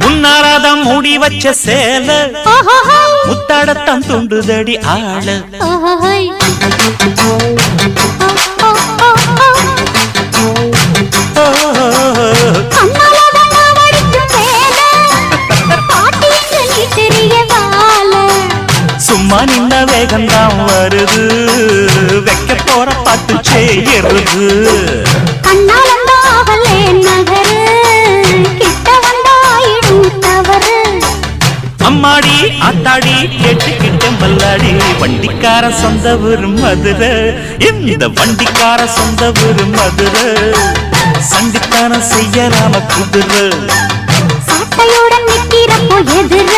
முன்னாராதான் மூடி வச்ச சேல முத்தாடத்தான் துண்டுதடி ஆள. சும்மா நின்ன வேகம்தான் வருது. செய்யறது கண்ணால ஆவலே நகரு. கிட்ட வந்தாயிடும் தவறு. அம்மாடி ஆத்தாடி கேட்டுக்கிட்ட மல்லாடி வண்டிக்கார சொந்த ஊரு மதுரை இந்த வண்டிக்கார சொந்த ஊரு மதுரை சண்டித்தனம் செய்யலாம குதிரை நிக்கிறப்போ எதிர